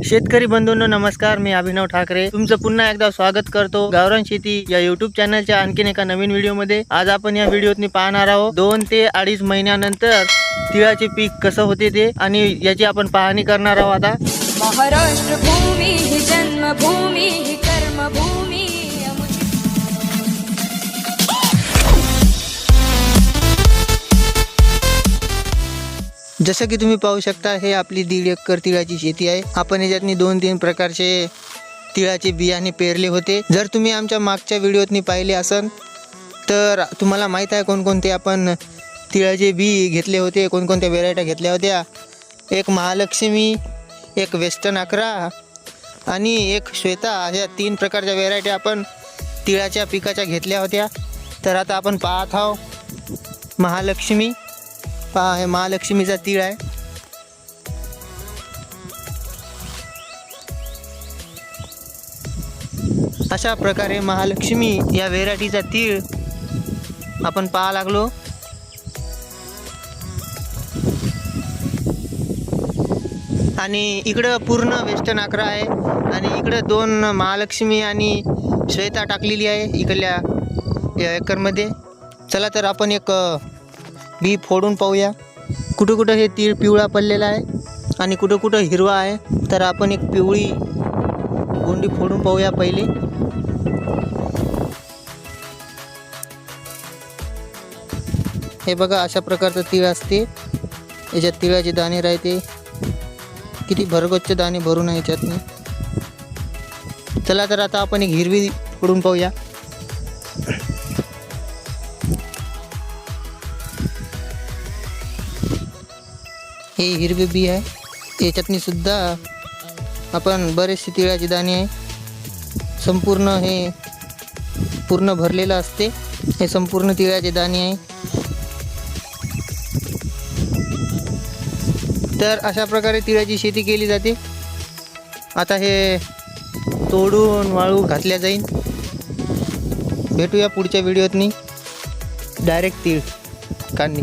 शेतकरी बंधूंनो नमस्कार मी अभिनव ठाकरे. तुमचं पुन्हा एकदा स्वागत करतो गावरान शेती या युट्यूब चॅनलच्या आणखीन एका नवीन व्हिडिओमध्ये आज आपण या व्हिडिओत पाहणार आहोत दोन ते अडीच महिन्यानंतर तिळाचे पीक कसं होते ते आणि याची आपण पाहणी करणार आहोत आता. महाराष्ट्र भूमी ही जन्मभूमी जसं की तुम्ही पाहू शकता हे आपली दीड एकर तिळाची शेती आहे. आपण याच्यातनी दोन तीन प्रकारचे तिळाचे बियाणे पेरले होते. जर तुम्ही आमच्या मागच्या व्हिडिओतनी पाहिले असन तर तुम्हाला माहीत आहे कोणकोणते आपण तिळाचे बी घेतले होते कोणकोणत्या व्हेरायट्या घेतल्या होत्या. एक महालक्ष्मी एक वेस्टर्न अकरा आणि एक श्वेता. अशा तीन प्रकारच्या व्हेरायट्या आपण तिळाच्या पिकाच्या घेतल्या होत्या. तर आता आपण पाहत आहोत महालक्ष्मी. पहा हे महालक्ष्मीचा तीळ आहे. अशा प्रकारे महालक्ष्मी या व्हेरायटीचा तीळ आपण पाहा लागलो. आणि इकडं पूर्ण वेस्टर्न अकरा आहे. आणि इकडं दोन महालक्ष्मी आणि श्वेता टाकलेली आहे इकडल्या या एकरमध्ये. चला तर आपण एक बी फोडून पाहूया. कुठं कुठं हे तीळ पिवळा पडलेला आहे आणि कुठं कुठं हिरवा आहे तर आपण एक पिवळी गोंडी फोडून पाहूया पहिले. हे बघा अशा प्रकारचं तीळ असते. याच्यात तिळाचे दाणे राहते. किती भरगच्च दाणे भरून आहे याच्यातनं. चला तर आता आपण एक हिरवी फोडून पाहूया. हे हिरवे बी आहे. याच्यातनीसुद्धा आपण बरेचसे तिळाचे दाणे आहे संपूर्ण हे पूर्ण भरलेलं असते. हे संपूर्ण तिळाचे दाणे आहे. तर अशा प्रकारे तिळाची शेती केली जाते. आता हे तोडून वाळू घातल्या जाईल भेटूया पुढच्या व्हिडिओतनी. डायरेक्ट तीळ काढणी.